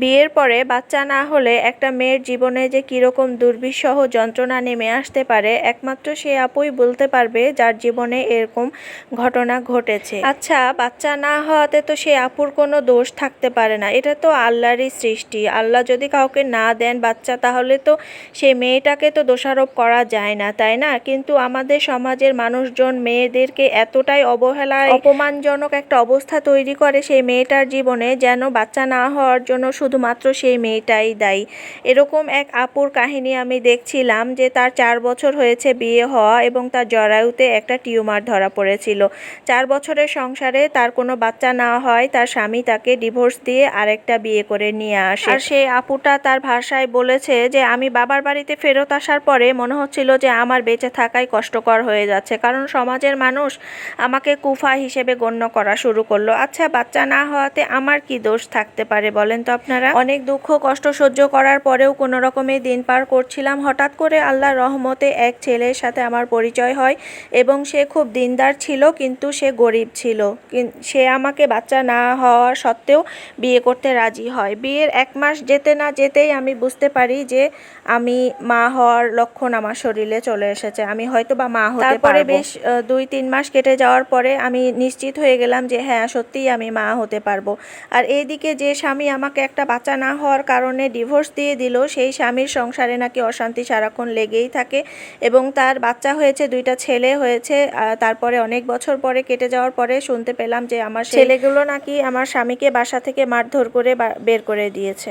বিয়ের পরে বাচ্চা না হলে একটা মেয়ের জীবনে যে কীরকম দুর্বিষহ যন্ত্রণা নেমে আসতে পারে একমাত্র সে আপুই বলতে পারবে যার জীবনে এরকম ঘটনা ঘটেছে। আচ্ছা বাচ্চা না হওয়াতে তো সে আপুর কোনো দোষ থাকতে পারে না। এটা তো আল্লাহরই সৃষ্টি। আল্লাহ যদি কাউকে না দেন বাচ্চা তাহলে তো সেই মেয়েটাকে তো দোষারোপ করা যায় না তাই না? কিন্তু আমাদের সমাজের মানুষজন মেয়েদেরকে এতটাই অবহেলায় অপমানজনক একটা অবস্থা তৈরি করে সেই মেয়েটার জীবনে যেন বাচ্চা না হওয়ার জন্য শুধুমাত্র সেই মেয়েটাই দায়ী। এরকম এক আপুর কাহিনী আমি দেখছিলাম যে তার চার বছর হয়েছে বিয়ে হওয়া এবং তার জরায়ুতে একটা টিউমার ধরা পড়েছিল। চার বছরের সংসারে তার কোনো বাচ্চা না হয়, তার স্বামী তাকে ডিভোর্স দিয়ে আরেকটা বিয়ে করে নিয়ে আসে। আর সেই আপুটা তার ভাষায় বলেছে যে, আমি বাবার বাড়িতে ফেরত আসার পরে মনে হচ্ছিল যে, আমার বেঁচে থাকাই কষ্টকর হয়ে যাচ্ছে। কারণ সমাজের মানুষ আমাকে কুফা হিসেবে গণ্য করা শুরু করল। আচ্ছা বাচ্চা না হওয়াতে আমার কি দোষ থাকতে পারে বলেন তো আপনারা? অনেক দুঃখ কষ্ট সহ্য করার পরেও কোনো রকমে দিন পার করছিলাম। হঠাৎ করে আল্লাহর রহমতে এক ছেলের সাথে আমার পরিচয় হয় এবং সে খুব দিনদার ছিল কিন্তু সে গরিব ছিল। সে আমাকে বাচ্চা না হওয়া সত্ত্বেও বিয়ে করতে রাজি হয়। বিয়ের এক মাস যেতে না যেতেই আমি বুঝতে পারি যে আমি মা হওয়ার লক্ষণ আমার শরীরে চলে এসেছে। আমি হয়তো বা মা হতে তারপরে বেশ দুই তিন মাস কেটে যাওয়ার পরে আমি নিশ্চিত হয়ে গেলাম যে হ্যাঁ সত্যিই আমি মা হতে পারব। আর এইদিকে যে স্বামী আমাকে একটা বাচ্চা না হওয়ার কারণে ডিভোর্স দিয়ে দিল সেই স্বামীর সংসারে নাকি অশান্তি সারাক্ষণ লেগেই থাকে এবং তার বাচ্চা হয়েছে দুইটা ছেলে হয়েছে তারপরে অনেক বছর পরে কেটে যাওয়ার পরে শুনতে পেলাম যে আমার ছেলেগুলো নাকি আমার স্বামীকে বাসা থেকে মারধর করে বের করে দিয়েছে।